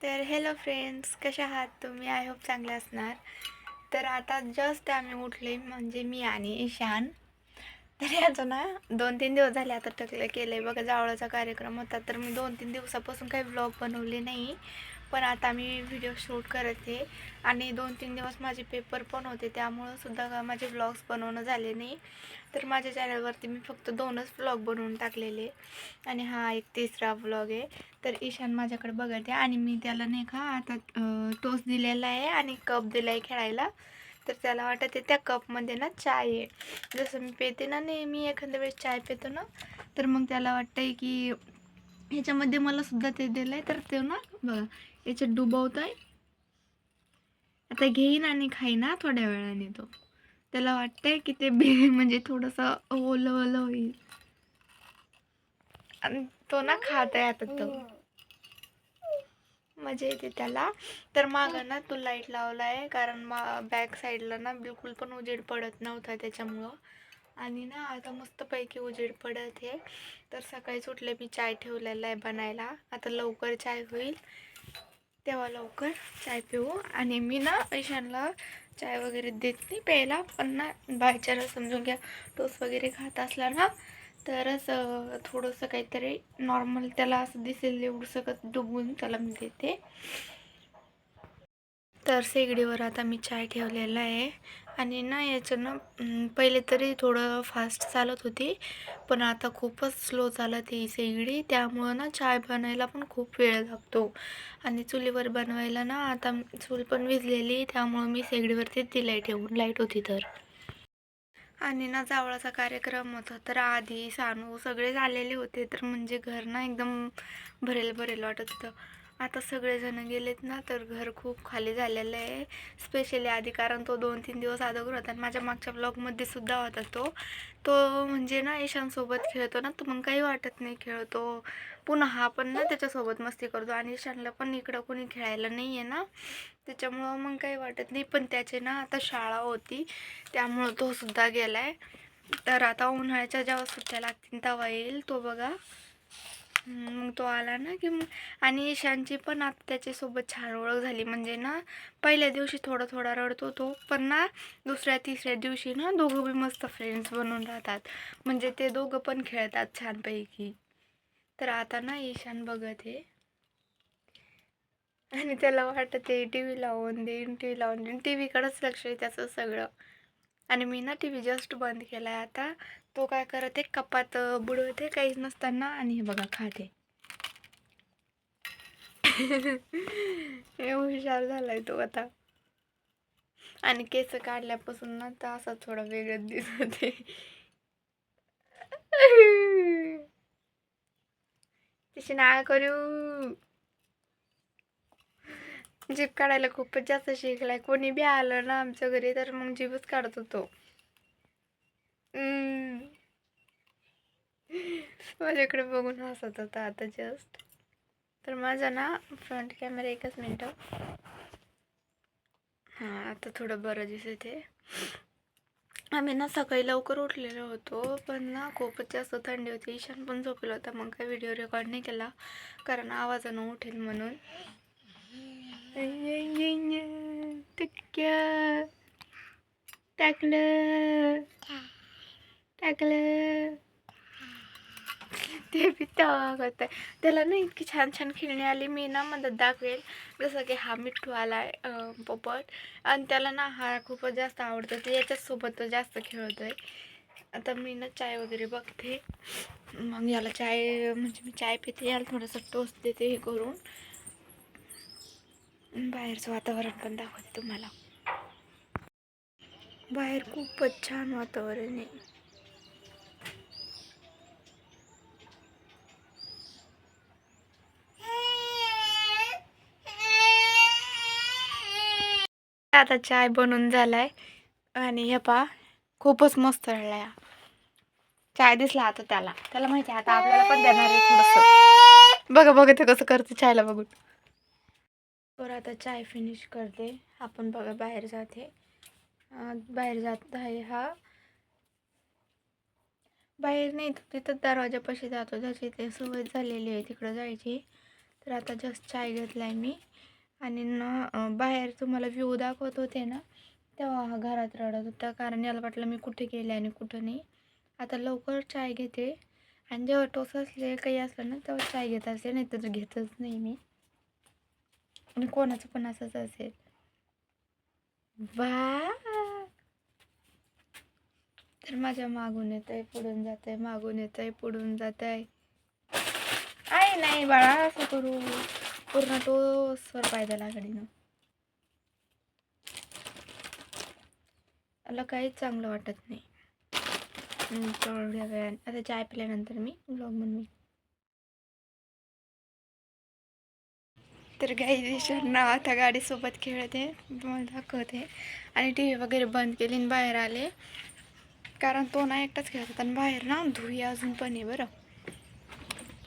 तर hello friends कशा आहात तुम्ही? आय होप चांगले असणार. तर आता जस्ट आम्ही उठले म्हणजे मी आणि ईशान. तर याचं ना दोन तीन दिवस झाले आता टकलं केलं आहे बघा जावळाचा कार्यक्रम होता तर मी दोन तीन दिवसापासून काही ब्लॉग बनवले नाही. पण आता मी व्हिडिओ शूट करते. आणि दोन तीन दिवस माझे पेपर पण होते. त्यामुळं सुद्धा का माझे ब्लॉग्स बनवणं झाले नाही. तर माझ्या चॅनलवरती मी फक्त दोनच ब्लॉग बनवून टाकलेले. आणि हा एक तिसरा ब्लॉग आहे. तर ईशान माझ्याकडे बघते. आणि मी त्याला नाही का आता टोस दिलेला आहे आणि कप दिला आहे खेळायला. तर त्याला वाटत आहे त्या कपमध्ये ना चाय आहे. जसं मी पेते ना नेहमी एखाद्या वेळेस चाय पितो ना तर मग त्याला वाटतं आहे की ह्याच्यामध्ये मला सुद्धा ते दिलं आहे तर ते ना बघा याच्यात डुबवतोय. आहे आता घेईन आणि खाईन ना थोड्या वेळाने तो. त्याला वाटतंय की ते बे म्हणजे थोडंसं ओलं ओलं होईल. आणि तो ना खात आहे आता तो. मजा येते त्याला. तर मागं ना तो लाइट लावला आहे कारण मा बॅक साईडला ना बिलकुल पण उजेड पडत नव्हता त्याच्यामुळं. आणि ना आता मस्तपैकी उजेड पडत आहे. तर सकाळीच उठले मी चाय ठेवलेला आहे बनायला. आता लवकर चाय होईल. तेव्हा लवकर चाय पिऊ. आणि मी ना ईशानला चाय वगैरे देत नाही प्यायला पण ना बायचारा समजून घ्या टोस वगैरे खात असला ना तरच थोडंसं काहीतरी नॉर्मल त्याला असं दिसेल एवढं सगळं डुबून त्याला मी देते. तर शेगडीवर आता मी चाय ठेवलेला आहे. आणि ना याचं ना पहिले तरी थोडं फास्ट चालत होती पण आता खूपच स्लो चालत ही शेगडी त्यामुळं ना चाय बनायला पण खूप वेळ लागतो. आणि चुलीवर बनवायला ना आता चूल पण विजलेली त्यामुळं मी शेगडीवरती दिलाय ठेवून लाइट होती तर. आणि ना जावळाचा कार्यक्रम होता तर आधी सानू सगळे झालेले होते तर म्हणजे घर ना एकदम भरेल भरेल वाटत होतं. आता सगळेजण गेलेत ना तर घर खूप खाली झालेलं आहे. स्पेशली आधी कारण तो दोन तीन दिवस अगोदर होता आणि माझ्या मागच्या ब्लॉगमध्ये सुद्धा होता तो. तो म्हणजे ना ईशानसोबत खेळतो ना तर मग काही वाटत नाही खेळतो. पुन्हा हा पण ना त्याच्यासोबत मस्ती करतो. आणि ईशानला पण इकडं कोणी खेळायला नाही आहे ना त्याच्यामुळं मग काही वाटत नाही. पण त्याचे ना आता शाळा होती त्यामुळं तो सुद्धा गेला आहे तर आता उन्हाळ्याच्या जेव्हा सुट्ट्या लागतील तेव्हा येईल तो बघा. मग तो आला ना की मग आणि ईशानची पण आता त्याच्यासोबत छान ओळख झाली. म्हणजे ना पहिल्या दिवशी थोडा थोडा रडतो तो पण ना दुसऱ्या तिसऱ्या दिवशी ना दोघं बी मस्त फ्रेंड्स बनून राहतात. म्हणजे ते दोघं पण खेळतात छानपैकी. तर आता ना ईशान बघत आहे. आणि त्याला वाटत आहे टी व्ही लावून देईन टी व्ही लावून देईन. टी व्हीकडंच लक्ष आहे त्याचं सगळं. आणि मी ना टी व्ही जस्ट बंद केला आहे आता. तो काय करते कपात बुडवते काहीच नसताना आणि हे बघा खाते हे हुशार झालाय तो आता. आणि केस काढल्यापासून ना तर असा थोडा वेगळंच दिसत तशी ना करू. जीभ काढायला खूपच जास्त शिकलाय. कोणी बी आलं ना आमच्या घरी तर मग जीभच काढत होतो. माझ्याकडे बघून हसत होता आता जस्ट तर माझा ना फ्रंट कॅमेरा एकच मिनटं. हां आता थोडं बरं दिसत आहे आम्ही ना सकाळी लवकर उठलेलो होतो पण ना खूपच जास्त थंडी होती. ईशान पण झोपला होता मग काय व्हिडिओ रेकॉर्ड नाही केला कारण आवाजानं उठेल म्हणून. टाकलं टाकलं. ते बी होतं. त्याला ना इतकी छान छान खेळणी आली. मी ना मदत दाखवेल. जसं की हा मिठ्ठू आला आहे पोपट. आणि त्याला ना हा खूपच जास्त आवडतो. तर याच्याचसोबत तो जास्त खेळतोय. आता मी ना चाय वगैरे बघते. मग याला चाय म्हणजे मी चाय पिते. याला थोडंसं टोस्ट देते हे करून. बाहेरचं वातावरण पण दाखवते तुम्हाला. बाहेर खूपच छान वातावरण आहे. आता चाय बनून झालाय. आणि हे पा खूपच मस्त रडलाय चाय दिसला आता त्याला. त्याला माहिती आहे आता आपल्याला पण देणार आहे थोडंसं. बघा बघा ते कसं करते चायला बघून. बरं आता चाय फिनिश करते. आपण बघा बाहेर जाते. बाहेर जात आहे हा. बाहेर नाही तिथं दरवाजापाशी जातो. ज्याची ते सवय झालेली आहे तिकडं जायची. तर आता जस्ट चाय घेतला आहे मी. आणि ना बाहेर तुम्हाला व्ह्यू दाखवत होते ना तेव्हा हा घरात रडत होता. कारण याला वाटलं मी कुठे गेले आणि कुठं नाही. आता लवकर चाय घेते. आणि जेव्हा टोस असले काही असलं ना तेव्हा चाय घेत असते. नाही तर घेतच नाही मी. आणि कोणाचं पण असंच असेल. वा तर माझ्या मागून येत आहे पुढून जात आहे मागून येत आहे पुढून जात आहे आहे नाही बाळा असं करू. पूर्ण टोसवर पायदल आघाडीनं मला काहीच चांगलं वाटत नाही. थोड्या वेळाने. आता चाय पिल्यानंतर मी ब्लॉग म्हणून तर काही ना आता गाडीसोबत खेळते मला दाखवते. आणि टी व्ही वगैरे बंद केली आणि बाहेर आले. कारण तो ना एकटाच खेळत होता आणि बाहेर ना धुई अजून पण आहे बरं.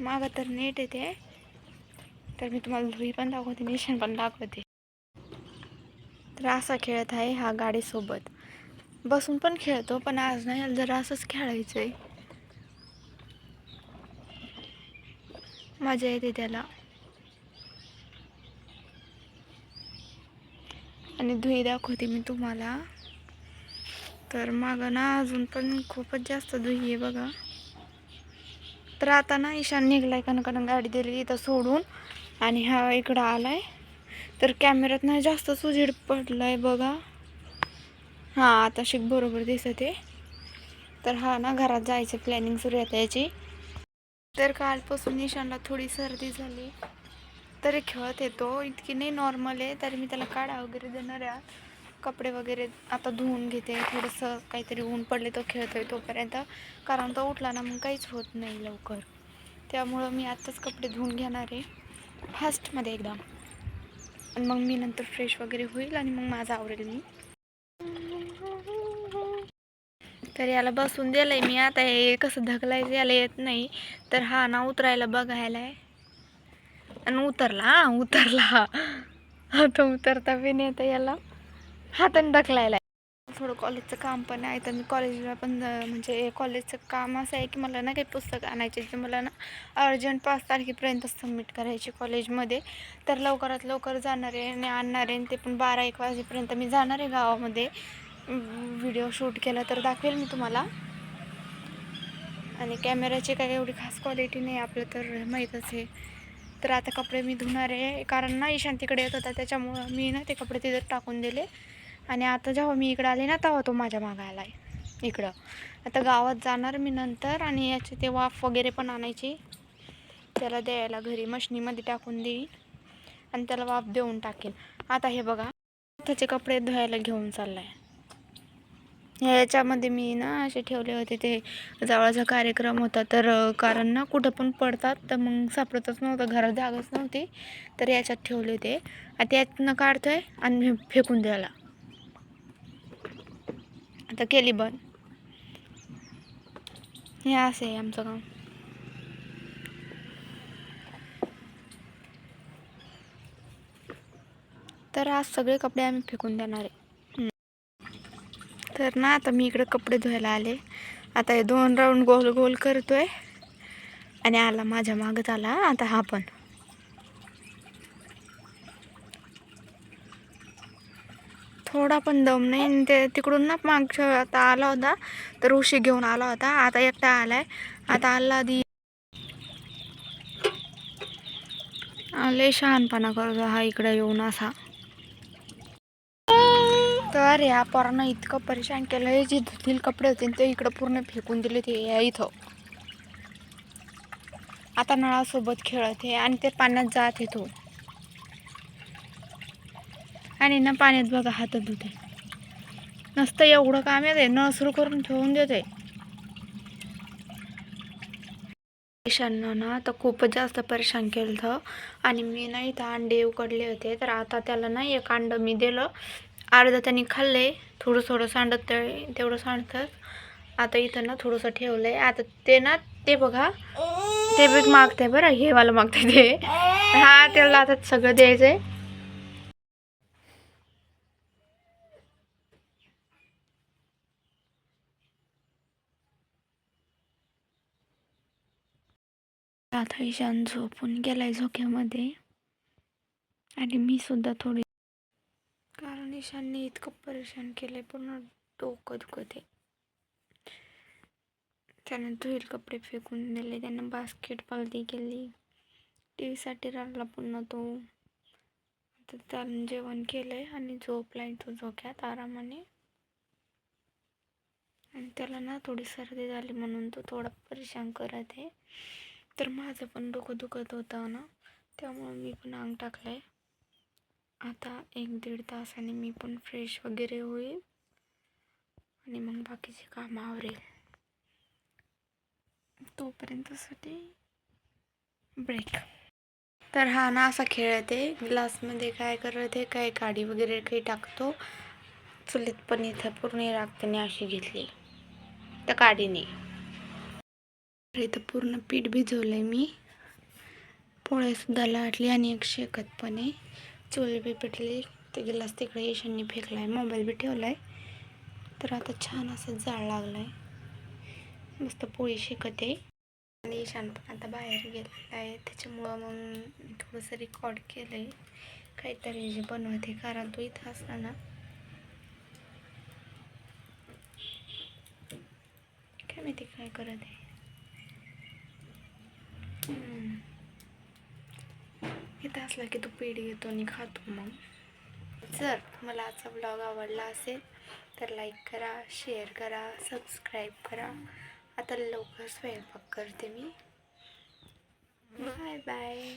मागं तर नेट येते तर मी तुम्हाला धुई पण दाखवते निशाण पण दाखवते. तर असा खेळत आहे हा गाडीसोबत. बसून पण खेळतो पण आज नाही जरा असंच खेळायचं आहे मजा येते त्याला. आणि धुई दाखवते मी तुम्हाला. तर मागं ना अजून पण खूपच जास्त धुई आहे बघा. तर आता ना ईशान निघलाय कारण कारण गाडी दिली इथं सोडून. आणि हा इकडं आलाय. तर कॅमेऱ्यात नाही जास्त सुजीड पडलाय बघा. हां आता शिक बरोबर दिसत. आहे तर हा ना घरात जायचं प्लॅनिंग सुरू आहे याची तर कालपासून ईशानला थोडी सर्दी झाली. तरी खेळत येतो. इतकी नाही नॉर्मल आहे तरी मी त्याला काढा वगैरे देणार आहे. कपडे वगैरे आता धुवून घेते. थोडंसं काहीतरी ऊन पडले तो खेळतोय तोपर्यंत. कारण तो उठला ना मग काहीच होत नाही लवकर. त्यामुळं मी आत्ताच कपडे धुवून घेणार आहे. फास्टमध्ये एकदम आणि मग मी नंतर फ्रेश वगैरे होईल आणि मग माझं आवडेल मी. तर याला बसून दिलंय मी. आता हे कसं ढकलायचं याला येत नाही. तर हा ना उतरायला बघायला आहे आणि उतरला हा उतरला. आता उतरता बी नाही येतं याला. हाताने ढकलायला आहे. थोडं कॉलेजचं काम पण आहे तर मी कॉलेजला पण म्हणजे कॉलेजचं काम असं आहे की मला ना काही पुस्तक आणायचे जे मला ना अर्जंट पाच तारखेपर्यंत सबमिट करायचे कॉलेजमध्ये तर लवकरात लवकर जाणार आहे आणि आणणार आहे आणि ते पण बारा एक वाजेपर्यंत मी जाणार आहे गावामध्ये. व्हिडिओ शूट केला तर दाखवेल मी तुम्हाला. आणि कॅमेऱ्याची काय एवढी खास क्वालिटी नाही आपलं तर माहीतच आहे. तर आता कपडे मी धुणार आहे कारण ना ईशान तिकडे येत होता त्याच्यामुळं मी ना ते कपडे तिथे टाकून दिले. आणि आता जेव्हा मी इकडं आले ना तेव्हा तो माझ्या मागायला आहे इकडं. आता गावात जाणार मी नंतर आणि याचे ते वाफ वगैरे पण आणायची. त्याला द्यायला घरी मशनीमध्ये टाकून देईन आणि त्याला वाफ देऊन टाकेन. आता हे बघा त्याचे कपडे धुवायला घेऊन चालला आहे याच्यामध्ये मी ना असे ठेवले होते ते जवळचा कार्यक्रम होता. तर कारण ना कुठं पण पडतात तर मग सापडतच नव्हतं घरात जागच नव्हती. तर याच्यात ठेवले होते. आता यातनं काढतोय आणि फेकून द्यायला. आता केली बंद हे असं आहे आमचं काम तर आज सगळे कपडे आम्ही फेकून देणार आहे. तर ना आता मी इकडे कपडे धुवायला आले. आता हे दोन राऊंड गोल गोल करतोय. आणि आला माझ्या मागत आला. आता हा पण. थोडा पण दम नाही. आणि ते तिकडून ना मागच्या आता आला होता. तर उशी घेऊन आला होता. आता एकटा आलाय. आता आला आधी. लय शहाणपणा करतो हा इकडे येऊन असा. तर या पोरांना इतकं परेशान केलं. जे धुतील कपडे होते ते इकडं पूर्ण फेकून दिले ते या इथं. आता नळासोबत खेळत आहे आणि ते पाण्यात जात येतो आणि ना पाण्यात बघा हात धुते. नसतं एवढं काम येते नळ सुरू करून ठेवून देते. ईशाननं ना तर खूपच जास्त परेशान केलं होतं आणि मी ना इथं अंडे उकडले होते. तर आता त्याला ना एक अंडं मी दिलं. अर्धं त्यांनी खाल्ले. थोडं थोडं सांडत तेवढं सांडतं आता इथं ना थोडंसं ठेवलं आहे आता ते ना ते बघा. ते बी मागते बरं. हे मला मागते ते. हा त्याला आता सगळं द्यायचं आहे आता ईशान झोपून गेलाय झोक्यामध्ये. आणि मी सुद्धा थोडी कारण ईशानने इतकं परेशान केलंय पूर्ण डोकं दुखत आहे. त्यानं धुईल कपडे फेकून दिले त्यानं बास्केट ती केली. टी व्हीसाठी राहिला पुन्हा तो. आता त्यानं जेवण केलंय आणि झोपलाय तो झोक्यात आरामाने. आणि त्याला ना थोडी सर्दी झाली म्हणून तो थोडा परेशान करत आहे. तर माझं पण डोकं दुखत होतं ना त्यामुळे मी पण अंग टाकलं आहे आता एक दीड तासाने मी पण फ्रेश वगैरे होईल आणि मग बाकीचे कामं आवरेल. तोपर्यंतसाठी ब्रेक तर हा ना असा खेळ आहे ग्लासमध्ये काय करत आहे काय काडी वगैरे काही टाकतो. चुलीत पण इथं पूर्ण राखताने अशी घेतली. त्या काडीने. तर इथं पूर्ण पीठ भिजवलं आहे मी पोळ्यासुद्धा लाटली आणि एक शेकत पण आहे चूल बी पेटली. ते गिलास तिकडे ईशाननी फेकला आहे मोबाईल बी ठेवला आहे तर आता छान असं जाळ लागला आहे मस्त पोळी शेकत. आहे आणि ईशान पण आता बाहेर गेलेला आहे. त्याच्यामुळं मग थोडंसं रेकॉर्ड केलं आहे काहीतरी जे बनवते कारण तो इथं असला ना. काय माहिती काय करत आहे. इथं असला की तो पिढी घेतो आणि खातो मग. जर तुम्हाला आजचा ब्लॉग आवडला असेल तर लाईक करा शेअर करा सबस्क्राईब करा. आता लवकर स्वयंपाक करते मी. Bye bye